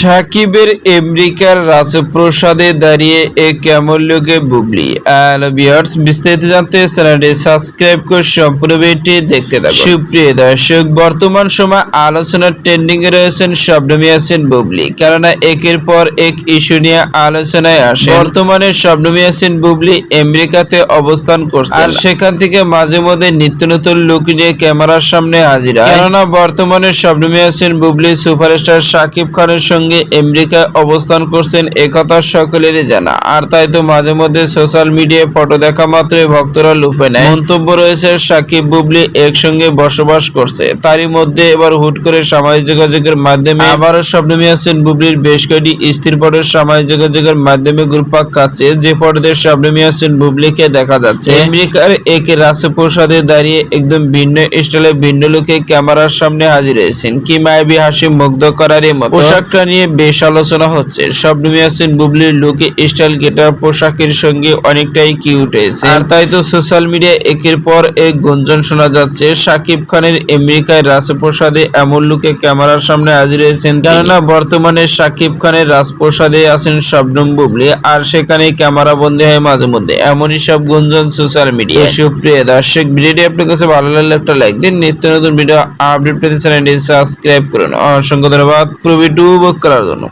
সাকিবের আমেরিকার রাজপ্রসাদে দাঁড়িয়ে এ কেমন লোকে বুবলি হ্যালো ভিউয়ার্স, বিস্তারিত জানতে চ্যানেলটি সাবস্ক্রাইব করে সম্পূর্ণ ভিডিওটি দেখতে থাকুন। সুপ্রিয় দর্শক, বর্তমান সময় আলোচনার ট্রেন্ডিং এ রয়েছেন শবনমী আছেন বুবলি কেননা একের পর এক ইস্যু নিয়ে আলোচনায় আসে বর্তমানে শবনমী আছেন বুবলি আমেরিকাতে অবস্থান করছে আর সেখান থেকে মাঝে মধ্যে নিত্য নতুন লুক নিয়ে ক্যামেরার সামনে হাজির কেননা বর্তমানে শবনমী আছেন বুবলি সুপারস্টার শাকিব খানের সঙ্গে আমেরিকায় অবস্থান করছেন একথা সকলেরই জানা। আর তাই তো মাঝে মধ্যে সোশ্যাল মিডিয়ায় ফটো দেখা মাত্রই ভক্তরা লুপে নেয়। মন্তব্য রয়েছে, সাকিব বুবলি একসঙ্গে বসবাস করছে। তারই মধ্যে এবার হুট করে সামাজিক যোগাযোগের মাধ্যমে আবারও শবনমী আছেন বুবলির বেশ কয়েকটি স্থির ফটোর সামাজিক যোগাযোগের মাধ্যমে গ্রুপাক কাছে যে ফটোতে শবনমী আছেন বুবলিকে দেখা যাচ্ছে। আমেরিকার এক রাজপ্রসাদে দাঁড়িয়ে একদম ভিন্ন স্টাইলে ভিন্ন লোকে ক্যামেরার সামনে হাজির হয়েছেন। কি মায়াবী হাসি মুগ্ধ করার মতো। পোশাকটা নিয়ে বেশ আলোচনা হচ্ছে। শবনমী আছেন বুবলির লুকে, স্টাইল, গেটার, পোশাকের সঙ্গে অনেকটাই কিউট হয়েছে। আর তাই তো সোশ্যাল মিডিয়া একের পর এক গুঞ্জন শোনা যাচ্ছে। শাকিব খানের আমেরিকায় রাজপ্রসাদে এমন লুকে ক্যামেরার সামনে হাজির হয়েছেন কেননা বর্তমানে শাকিব খানের রাজপ্রসাদে আছেন শবনম বুবলি। আর সেখানে ক্যামেরা বন্দী হয় মাঝে মধ্যে। এমনই সব গুঞ্জন সোশ্যাল মিডিয়া সুপ্রিয় দর্শক, ভিডিওটি আপনার কাছে ভালো লাগলে একটা লাইক দিন। নিত্য নতুন ভিডিও আপডেট পেতে চ্যানেলটি সাবস্ক্রাইব করুন। অসংখ্য ধন্যবাদ। পুরো ভিডিও উপভোগ করার জন্য